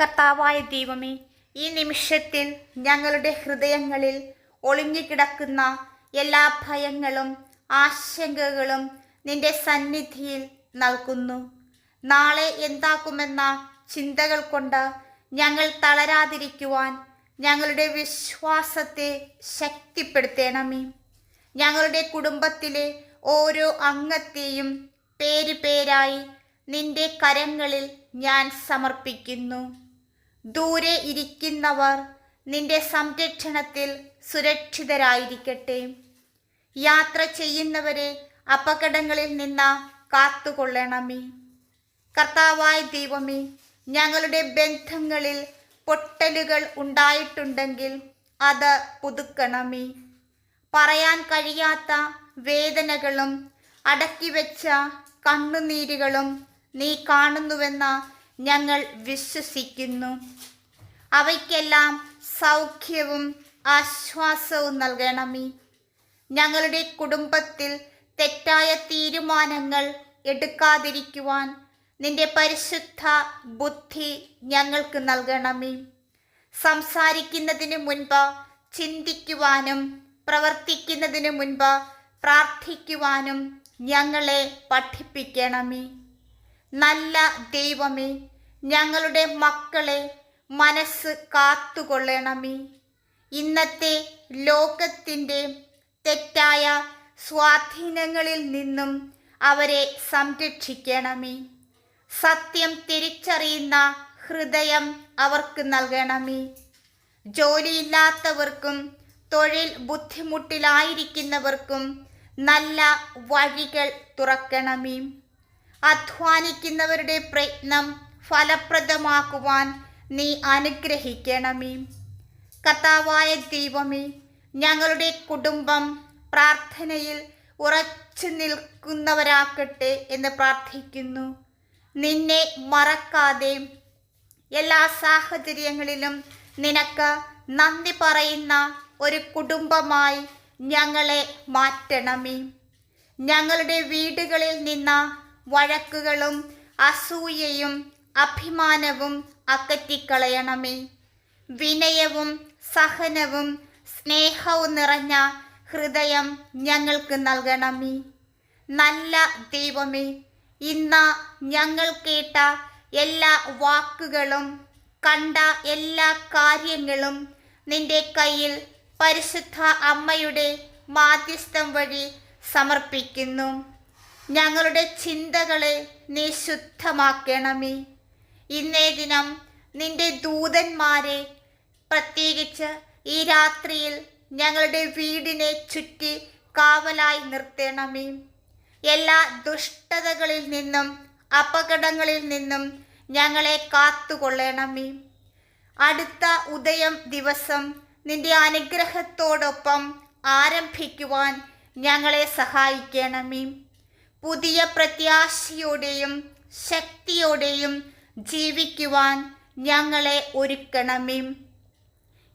കർത്താവായ ദൈവമേ ഈ നിമിഷത്തിൽ ഞങ്ങളുടെ ഹൃദയങ്ങളിൽ ഒളിഞ്ഞുകിടക്കുന്ന എല്ലാ ഭയങ്ങളും ആശങ്കകളും നിന്റെ സന്നിധിയിൽ നൽകുന്നു. നാളെ എന്താകുമെന്ന ചിന്തകൾ കൊണ്ട് ഞങ്ങൾ തളരാതിരിക്കുവാൻ ഞങ്ങളുടെ വിശ്വാസത്തെ ശക്തിപ്പെടുത്തേണമേ. ഞങ്ങളുടെ കുടുംബത്തിലെ ഓരോ അംഗത്തെയും പേര് പേരായി നിന്റെ കരങ്ങളിൽ ഞാൻ സമർപ്പിക്കുന്നു. ദൂരെ ഇരിക്കുന്നവർ നിന്റെ സംരക്ഷണത്തിൽ സുരക്ഷിതരായിരിക്കട്ടെ. യാത്ര ചെയ്യുന്നവരെ അപകടങ്ങളിൽ നിന്ന് കാത്തുകൊള്ളണമേ. കർത്താവായ ദൈവമേ ഞങ്ങളുടെ ബന്ധങ്ങളിൽ പൊട്ടലുകൾ ഉണ്ടായിട്ടുണ്ടെങ്കിൽ അത് പുതുക്കണമേ. പറയാൻ കഴിയാത്ത വേദനകളും അടക്കിവെച്ച കണ്ണുനീരുകളും നീ കാണുന്നുവെന്ന് ഞങ്ങൾ വിശ്വസിക്കുന്നു. അവയ്ക്കെല്ലാം സൗഖ്യവും ആശ്വാസവും നൽകണമേ. ഞങ്ങളുടെ കുടുംബത്തിൽ തെറ്റായ തീരുമാനങ്ങൾ എടുക്കാതിരിക്കുവാൻ നിന്റെ പരിശുദ്ധ ബുദ്ധി ഞങ്ങൾക്ക് നൽകണമേ. സംസാരിക്കുന്നതിന് മുൻപ് ചിന്തിക്കുവാനും പ്രവർത്തിക്കുന്നതിന് മുൻപ് പ്രാർത്ഥിക്കുവാനും ഞങ്ങളെ പഠിപ്പിക്കണമേ. നല്ല ദൈവമേ ഞങ്ങളുടെ മക്കളെ മനസ്സ് കാത്തുകൊള്ളണമേ. ഇന്നത്തെ ലോകത്തിന്റെ തെറ്റായ സ്വാധീനങ്ങളിൽ നിന്നും അവരെ സംരക്ഷിക്കണമേ. സത്യം തിരിച്ചറിയുന്ന ഹൃദയം അവർക്ക് നൽകണമേ. ജോലിയില്ലാത്തവർക്കും തൊഴിൽ ബുദ്ധിമുട്ടിലായിരിക്കുന്നവർക്കും നല്ല വഴികൾ തുറക്കണമേ. അധ്വാനിക്കുന്നവരുടെ പ്രയത്നം ഫലപ്രദമാക്കുവാൻ നീ അനുഗ്രഹിക്കണമേ. കർത്താവായ ദൈവമേ ഞങ്ങളുടെ കുടുംബം പ്രാർത്ഥനയിൽ ഉറച്ചു നിൽക്കുന്നവരാക്കട്ടെ എന്ന് പ്രാർത്ഥിക്കുന്നു. നിന്നെ മറക്കാതെ എല്ലാ സാഹചര്യങ്ങളിലും നിനക്ക് നന്ദി പറയുന്ന ഒരു കുടുംബമായി ഞങ്ങളെ മാറ്റണമേ. ഞങ്ങളുടെ വീടുകളിൽ നിന്ന് വഴക്കുകളും അസൂയയും അഭിമാനവും അകറ്റിക്കളയണമേ. വിനയവും സഹനവും സ്നേഹവും നിറഞ്ഞ ഹൃദയം ഞങ്ങൾക്ക് നൽകണമേ. നല്ല ദൈവമേ ഇന്ന് ഞങ്ങൾ കേട്ട എല്ലാ വാക്കുകളും കണ്ട എല്ലാ കാര്യങ്ങളും നിന്റെ കയ്യിൽ പരിശുദ്ധ അമ്മയുടെ മാധ്യസ്ഥം വഴി സമർപ്പിക്കുന്നു. ഞങ്ങളുടെ ചിന്തകളെ നീ ശുദ്ധമാക്കണമേ. ഇന്നേ ദിനം നിന്റെ ദൂതന്മാരെ പ്രത്യേകിച്ച് ഈ രാത്രിയിൽ ഞങ്ങളുടെ വീടിനെ ചുറ്റി കാവലായി നിർത്തണമേ. എല്ലാ ദുഷ്ടതകളിൽ നിന്നും അപകടങ്ങളിൽ നിന്നും ഞങ്ങളെ കാത്തുകൊള്ളണമേ. അടുത്ത ഉദയം ദിവസം നിന്റെ അനുഗ്രഹത്തോടൊപ്പം ആരംഭിക്കുവാൻ ഞങ്ങളെ സഹായിക്കണമേ. പുതിയ പ്രത്യാശയോടെയും ശക്തിയോടെയും ജീവിക്കുവാൻ ഞങ്ങളെ ഒരുക്കണമേ.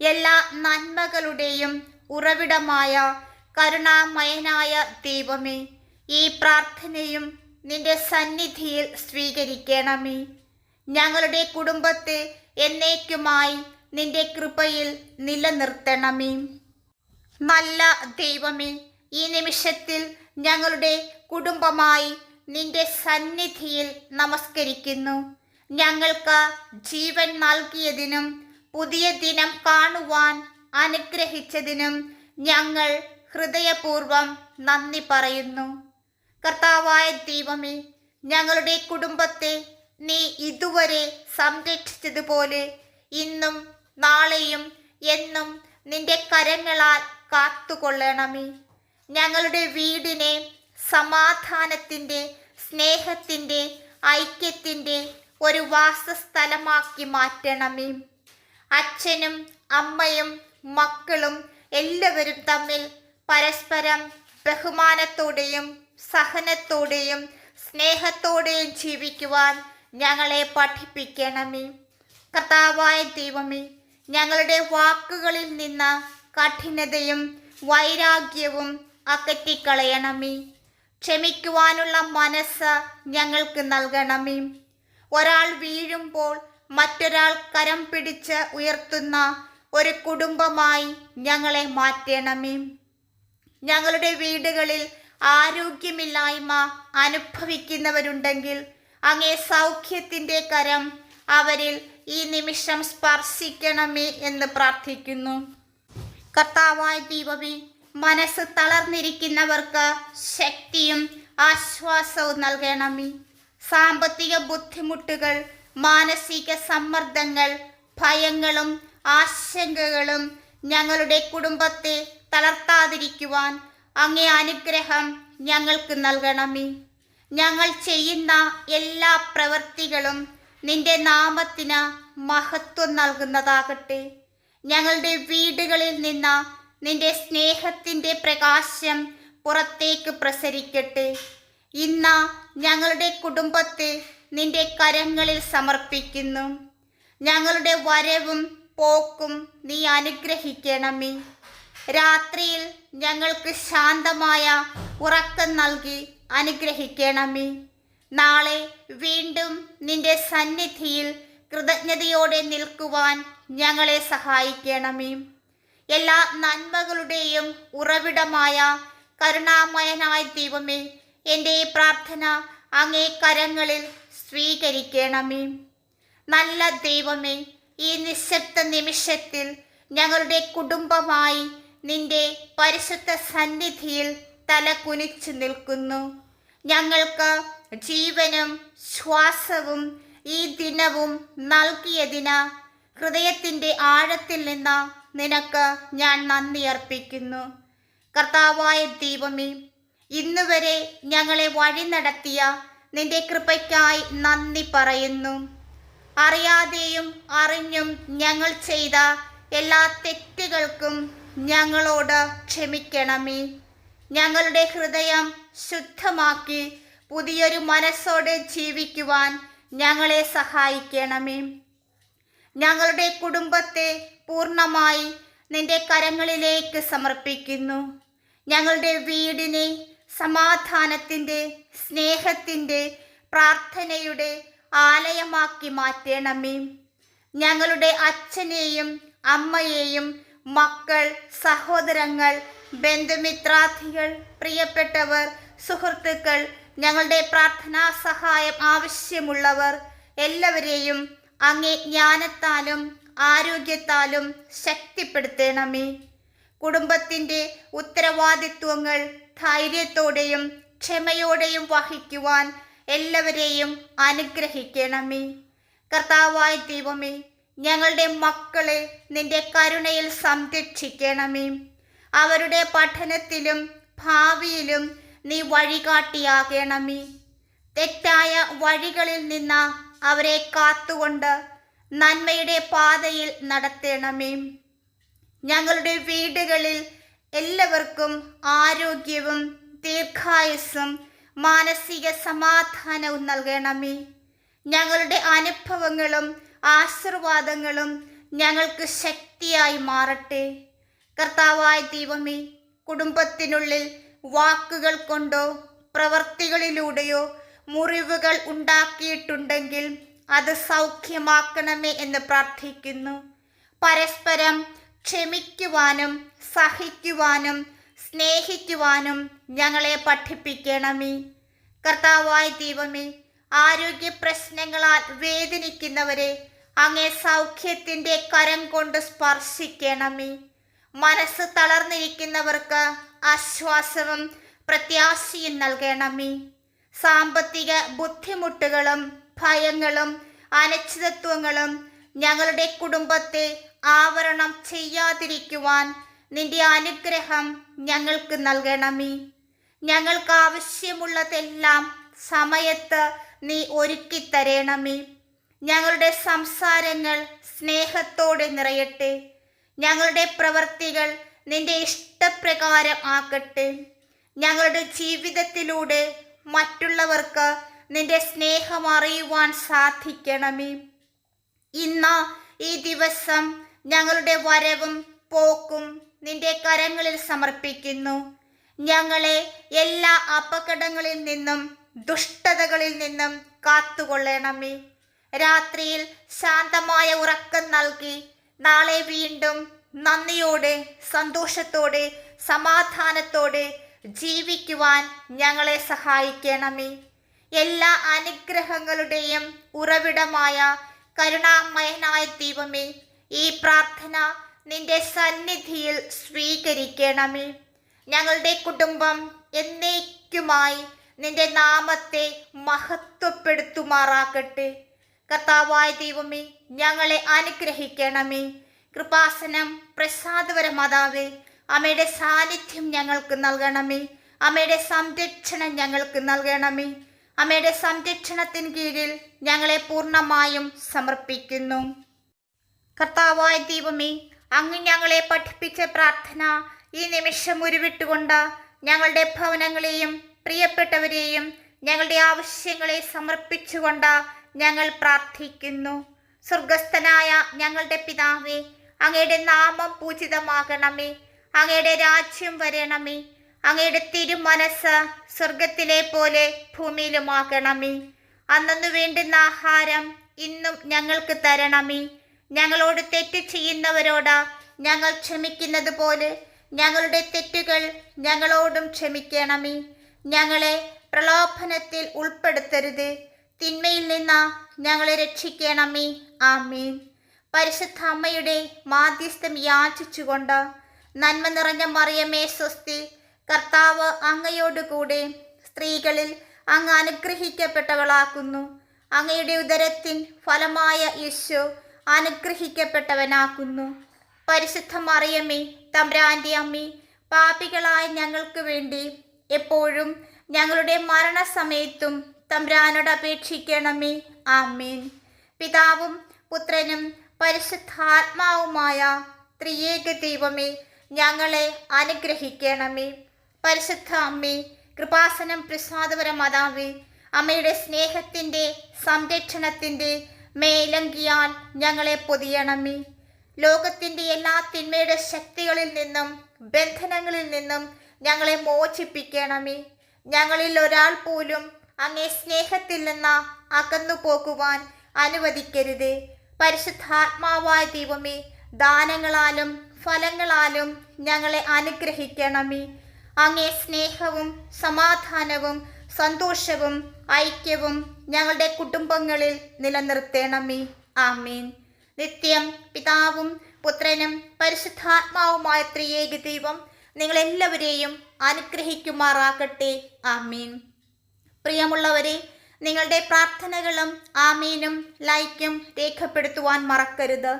എല്ലാ നന്മകളുടെയും ഉറവിടമായ കരുണാമയനായ ദൈവമേ ഈ പ്രാർത്ഥനയും നിന്റെ സന്നിധിയിൽ സ്വീകരിക്കണമേ. ഞങ്ങളുടെ കുടുംബത്തെ എന്നേക്കുമായി നിന്റെ കൃപയിൽ നിലനിർത്തണമേ. നല്ല ദൈവമേ ഈ നിമിഷത്തിൽ ഞങ്ങളുടെ കുടുംബമായി നിന്റെ സന്നിധിയിൽ നമസ്കരിക്കുന്നു. ഞങ്ങൾക്ക് ജീവൻ നൽകിയതിനും പുതിയ ദിനം കാണുവാൻ അനുഗ്രഹിച്ചതിനും ഞങ്ങൾ ഹൃദയപൂർവം നന്ദി പറയുന്നു. കർത്താവായ ദൈവമേ ഞങ്ങളുടെ കുടുംബത്തെ നീ ഇതുവരെ സംരക്ഷിച്ചതുപോലെ ഇന്നും നാളെയും എന്നും നിന്റെ കരങ്ങളാൽ കാത്തുകൊള്ളണമേ. ഞങ്ങളുടെ വീടിനെ സമാധാനത്തിന്റെ സ്നേഹത്തിന്റെ ഐക്യത്തിന്റെ ഒരു വാസസ്ഥലമാക്കി മാറ്റണമേ. അച്ഛനും അമ്മയും മക്കളും എല്ലാവരും തമ്മിൽ പരസ്പരം ബഹുമാനത്തോടെയും സഹനത്തോടെയും സ്നേഹത്തോടെയും ജീവിക്കുവാൻ ഞങ്ങളെ പഠിപ്പിക്കണമേ. കർത്താവായ ദൈവമേ ഞങ്ങളുടെ വാക്കുകളിൽ നിന്ന് കഠിനതയും വൈരാഗ്യവും അകറ്റിക്കളയണമേ. ക്ഷമിക്കുവാനുള്ള മനസ്സ് ഞങ്ങൾക്ക് നൽകണമേ. ഒരാൾ വീഴുമ്പോൾ മറ്റൊരാൾ കരം പിടിച്ച് ഉയർത്തുന്ന ഒരു കുടുംബമായി ഞങ്ങളെ മാറ്റണമേ. ഞങ്ങളുടെ വീടുകളിൽ ആരോഗ്യമില്ലായ്മ അനുഭവിക്കുന്നവരുണ്ടെങ്കിൽ അങ്ങേ സൗഖ്യത്തിന്റെ കരം അവരിൽ ഈ നിമിഷം സ്പർശിക്കണമേ എന്ന് പ്രാർത്ഥിക്കുന്നു. കർത്താവായ ദൈവമേ മനസ്സ് തളർന്നിരിക്കുന്നവർക്ക് ശക്തിയും ആശ്വാസവും നൽകണമേ. സാമ്പത്തിക ബുദ്ധിമുട്ടുകൾ മാനസിക സമ്മർദ്ദങ്ങൾ ഭയങ്ങളും ആശങ്കകളും ഞങ്ങളുടെ കുടുംബത്തെ തളർത്താതിരിക്കുവാൻ അങ്ങേ അനുഗ്രഹം ഞങ്ങൾക്ക് നൽകണമേ. ഞങ്ങൾ ചെയ്യുന്ന എല്ലാ പ്രവൃത്തികളും നിന്റെ നാമത്തിന് മഹത്വം നൽകുന്നതാകട്ടെ. ഞങ്ങളുടെ വീടുകളിൽ നിന്ന് നിന്റെ സ്നേഹത്തിന്റെ പ്രകാശം പുറത്തേക്ക് പ്രസരിക്കട്ടെ. ഇന്ന് ഞങ്ങളുടെ കുടുംബത്തെ നിന്റെ കരങ്ങളിൽ സമർപ്പിക്കുന്നു. ഞങ്ങളുടെ വരവും പോക്കും നീ അനുഗ്രഹിക്കണമേ. രാത്രിയിൽ ഞങ്ങൾക്ക് ശാന്തമായ ഉറക്കം നൽകി അനുഗ്രഹിക്കണമേ. നാളെ വീണ്ടും നിന്റെ സന്നിധിയിൽ കൃതജ്ഞതയോടെ നിൽക്കുവാൻ ഞങ്ങളെ സഹായിക്കണമേ. എല്ലാ നന്മകളുടെയും ഉറവിടമായ കരുണാമയനായ ദൈവമേ എന്റെ പ്രാർത്ഥന അങ്ങേ കരങ്ങളിൽ സ്വീകരിക്കണമേ. നല്ല ദൈവമേ ഈ നിശബ്ദ നിമിഷത്തിൽ ഞങ്ങളുടെ കുടുംബമായി നിന്റെ പരിശുദ്ധ സന്നിധിയിൽ തല കുനിച്ചു നിൽക്കുന്നു. ഞങ്ങൾക്ക് ജീവനും ശ്വാസവും ഈ ദിനവും നൽകിയതിന് ഹൃദയത്തിന്റെ ആഴത്തിൽ നിന്ന് നിനക്ക് ഞാൻ നന്ദി അർപ്പിക്കുന്നു. കർത്താവായ ദൈവമേ ഇന്നുവരെ ഞങ്ങളെ വഴി നടത്തിയ നിന്റെ കൃപയ്ക്കായി നന്ദി പറയുന്നു. അറിയാതെയും അറിഞ്ഞും ഞങ്ങൾ ചെയ്ത എല്ലാ തെറ്റുകൾക്കും ഞങ്ങളോട് ക്ഷമിക്കണമേ. ഞങ്ങളുടെ ഹൃദയം ശുദ്ധമാക്കി പുതിയൊരു മനസ്സോടെ ജീവിക്കുവാൻ ഞങ്ങളെ സഹായിക്കണമേ. ഞങ്ങളുടെ കുടുംബത്തെ പൂർണമായി നിന്റെ കരങ്ങളിലേക്ക് സമർപ്പിക്കുന്നു. ഞങ്ങളുടെ വീടിനെ സമാധാനത്തിന്റെ സ്നേഹത്തിന്റെ പ്രാർത്ഥനയുടെ ആലയമാക്കി മാറ്റണമേ. ഞങ്ങളുടെ അച്ഛനെയും അമ്മയെയും മക്കൾ സഹോദരങ്ങൾ ബന്ധുമിത്രാർത്ഥികൾ പ്രിയപ്പെട്ടവർ സുഹൃത്തുക്കൾ ഞങ്ങളുടെ പ്രാർത്ഥനാ സഹായം ആവശ്യമുള്ളവർ എല്ലാവരെയും അങ്ങേ ജ്ഞാനത്താലും ആരോഗ്യത്താലും ശക്തിപ്പെടുത്തണമേ. കുടുംബത്തിന്റെ ഉത്തരവാദിത്വങ്ങൾ ധൈര്യത്തോടെയും ക്ഷമയോടെയും വഹിക്കുവാൻ എല്ലാവരെയും അനുഗ്രഹിക്കണമേ. കർത്താവായ ദൈവമേ ഞങ്ങളുടെ മക്കളെ നിന്റെ കരുണയിൽ സംരക്ഷിക്കണമേ. അവരുടെ പഠനത്തിലും ഭാവിയിലും നീ വഴികാട്ടിയാകണമേ. തെറ്റായ വഴികളിൽ നിന്ന് അവരെ കാത്തുകൊണ്ട് നന്മയുടെ പാതയിൽ നടത്തണമേ. ഞങ്ങളുടെ വീടുകളിൽ എല്ലാവർക്കും ആരോഗ്യവും ദീർഘായുസ്സും മാനസിക സമാധാനവും നൽകണമേ. ഞങ്ങളുടെ അനുഭവങ്ങളും ആശീർവാദങ്ങളും ഞങ്ങൾക്ക് ശക്തിയായി മാറട്ടെ. കർത്താവായ ദൈവമേ കുടുംബത്തിനുള്ളിൽ വാക്കുകൾ കൊണ്ടോ പ്രവർത്തികളിലൂടെയോ മുറിവുകൾ ഉണ്ടാക്കിയിട്ടുണ്ടെങ്കിൽ അത് സൗഖ്യമാക്കണമേ എന്ന് പ്രാർത്ഥിക്കുന്നു. പരസ്പരം ക്ഷമിക്കുവാനും സഹിക്കുവാനും സ്നേഹിക്കുവാനും ഞങ്ങളെ പഠിപ്പിക്കണമേ. കർത്താവായ ദൈവമേ ആരോഗ്യ പ്രശ്നങ്ങളാൽ വേദനിക്കുന്നവരെ അങ്ങേ സൗഖ്യത്തിന്റെ കരം കൊണ്ട് സ്പർശിക്കണമേ. മനസ്സ് തളർന്നിരിക്കുന്നവർക്ക് ആശ്വാസവും പ്രത്യാശയും നൽകണമേ. സാമ്പത്തിക ബുദ്ധിമുട്ടുകളും ഭയങ്ങളും അനിശ്ചിതത്വങ്ങളും ഞങ്ങളുടെ കുടുംബത്തെ ആവരണം ചെയ്യാതിരിക്കുവാൻ നിന്റെ അനുഗ്രഹം ഞങ്ങൾക്ക് നൽകണമേ. ഞങ്ങൾക്ക് ആവശ്യമുള്ളതെല്ലാം സമയത്ത് നീ ഒരുക്കി തരണമേ. ഞങ്ങളുടെ സംസാരങ്ങൾ സ്നേഹത്തോടെ നിറയട്ടെ. ഞങ്ങളുടെ പ്രവർത്തികൾ നിന്റെ ഇഷ്ടപ്രകാരം ആക്കട്ടെ ഞങ്ങളുടെ ജീവിതത്തിലൂടെ മറ്റുള്ളവർക്ക് നിന്റെ സ്നേഹം അറിയുവാൻ സാധിക്കണമേ. ഇന്ന് ഈ ദിവസം ഞങ്ങളുടെ വരവും പോക്കും നിന്റെ കരങ്ങളിൽ സമർപ്പിക്കുന്നു. ഞങ്ങളെ എല്ലാ അപകടങ്ങളിൽ നിന്നും ദുഷ്ടതകളിൽ നിന്നും കാത്തുകൊള്ളണമേ. രാത്രിയിൽ ശാന്തമായ ഉറക്കം നൽകി നാളെ വീണ്ടും നന്ദിയോടെ സന്തോഷത്തോടെ സമാധാനത്തോടെ ജീവിക്കുവാൻ ഞങ്ങളെ സഹായിക്കണമേ. എല്ലാ അനുഗ്രഹങ്ങളുടെയും ഉറവിടമായ കരുണാമയനായ ദൈവമേ ഈ പ്രാർത്ഥന നിന്റെ സന്നിധിയിൽ സ്വീകരിക്കണമേ. ഞങ്ങളുടെ കുടുംബം എന്നേക്കുമായി നിന്റെ നാമത്തെ മഹത്വപ്പെടുത്തുമാറാക്കട്ടെ കർത്താവായ ദൈവമേ ഞങ്ങളെ അനുഗ്രഹിക്കണമേ. കൃപാസനം പ്രസാദപരമാതാവേ അമ്മയുടെ സാന്നിധ്യം ഞങ്ങൾക്ക് നൽകണമേ. അമ്മയുടെ സംരക്ഷണം ഞങ്ങൾക്ക് നൽകണമേ. അമ്മയുടെ സംരക്ഷണത്തിന് കീഴിൽ ഞങ്ങളെ പൂർണമായും സമർപ്പിക്കുന്നു. കർത്താവായ ദൈവമേ അങ്ങ് ഞങ്ങളെ പഠിപ്പിച്ച പ്രാർത്ഥന ഈ നിമിഷം ഉരുവിട്ടുകൊണ്ട് ഞങ്ങളുടെ ഭവനങ്ങളെയും പ്രിയപ്പെട്ടവരെയും ഞങ്ങളുടെ ആവശ്യങ്ങളെ സമർപ്പിച്ചുകൊണ്ട് ഞങ്ങൾ പ്രാർത്ഥിക്കുന്നു. സ്വർഗസ്ഥനായ ഞങ്ങളുടെ പിതാവേ അങ്ങയുടെ നാമം പൂജിതമാകണമേ അങ്ങയുടെ രാജ്യം വരണമേ അങ്ങയുടെ തിരുമനസ് സ്വർഗത്തിലെ പോലെ ഭൂമിയിലുമാകണമേ. അന്നു വേണ്ടുന്ന ആഹാരം ഇന്നും ഞങ്ങൾക്ക് തരണമേ. ഞങ്ങളോട് തെറ്റ് ചെയ്യുന്നവരോട് ഞങ്ങൾ ക്ഷമിക്കുന്നത് പോലെ ഞങ്ങളുടെ തെറ്റുകൾ ഞങ്ങളോടും ക്ഷമിക്കണമേ. ഞങ്ങളെ പ്രലോഭനത്തിൽ ഉൾപ്പെടുത്തരുത്. തിന്മയിൽ നിന്ന് ഞങ്ങളെ രക്ഷിക്കണമേ. ആമീൻ. പരിശുദ്ധ അമ്മയുടെ മാധ്യസ്ഥം യാചിച്ചുകൊണ്ട് നന്മ നിറഞ്ഞ മറിയമേ സ്വസ്തി കർത്താവ് അങ്ങയോട് കൂടെ സ്ത്രീകളിൽ അങ്ങ് അനുഗ്രഹിക്കപ്പെട്ടവളാക്കുന്നു. അങ്ങയുടെ ഉദരത്തിൻ ഫലമായ യേശു അനുഗ്രഹിക്കപ്പെട്ടവനാക്കുന്നു. പരിശുദ്ധ മറിയമ്മേ തമ്പ്രാന്റെ അമ്മി പാപികളായ ഞങ്ങൾക്ക് വേണ്ടി എപ്പോഴും ഞങ്ങളുടെ മരണസമയത്തും തമ്പ്രാനോട് അപേക്ഷിക്കണമേ. ആമീൻ. പിതാവും പുത്രനും പരിശുദ്ധാത്മാവുമായ ത്രിയേക ദൈവമേ ഞങ്ങളെ അനുഗ്രഹിക്കണമേ. പരിശുദ്ധ അമ്മേ കൃപാസനം പ്രസാദപര മാതാവേ അമ്മയുടെ സ്നേഹത്തിന്റെ സംരക്ഷണത്തിന്റെ മേലങ്കിയാൽ ഞങ്ങളെ പൊതിയണമേ. ലോകത്തിന്റെ എല്ലാ തിന്മയുടെ ശക്തികളിൽ നിന്നും ബന്ധനങ്ങളിൽ നിന്നും ഞങ്ങളെ മോചിപ്പിക്കണമേ. ഞങ്ങളിൽ ഒരാൾ പോലും അങ്ങേ സ്നേഹത്തിൽ നിന്ന് അകന്നു പോകുവാൻ അനുവദിക്കരുത്. പരിശുദ്ധാത്മാവായ ദൈവമേ ദാനങ്ങളാലും ഫലങ്ങളാലും ഞങ്ങളെ അനുഗ്രഹിക്കണമേ. അങ്ങേ സ്നേഹവും സമാധാനവും സന്തോഷവും ഐക്യവും ഞങ്ങളുടെ കുടുംബങ്ങളിൽ നിലനിർത്തേണമേ. ആമീൻ. നിത്യം പിതാവും പുത്രനും പരിശുദ്ധാത്മാവുമായ ത്രിയേക ദൈവം നിങ്ങളെല്ലാവരെയും അനുഗ്രഹിക്കുമാറാകട്ടെ. ആമീൻ. പ്രിയമുള്ളവരെ നിങ്ങളുടെ പ്രാർത്ഥനകളും ആമീനും ലൈക്കും രേഖപ്പെടുത്തുവാൻ മറക്കരുത്.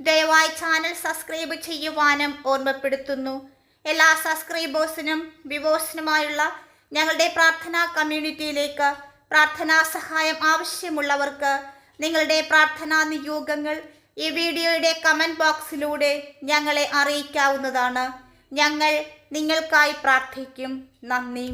ദയവായി ചാനൽ സബ്സ്ക്രൈബ് ചെയ്യുവാനും ഓർമ്മപ്പെടുത്തുന്നു. എല്ലാ സബ്സ്ക്രൈബേഴ്സിനും വിവോസിനുമായുള്ള ഞങ്ങളുടെ പ്രാർത്ഥനാ കമ്മ്യൂണിറ്റിയിലേക്ക് പ്രാർത്ഥനാ സഹായം ആവശ്യമുള്ളവർക്ക് നിങ്ങളുടെ പ്രാർത്ഥനാ നിയോഗങ്ങൾ ഈ വീഡിയോയുടെ കമന്റ് ബോക്സിലൂടെ ഞങ്ങളെ അറിയിക്കാവുന്നതാണ്. ഞങ്ങൾ നിങ്ങൾക്കായി പ്രാർത്ഥിക്കും. നന്ദി.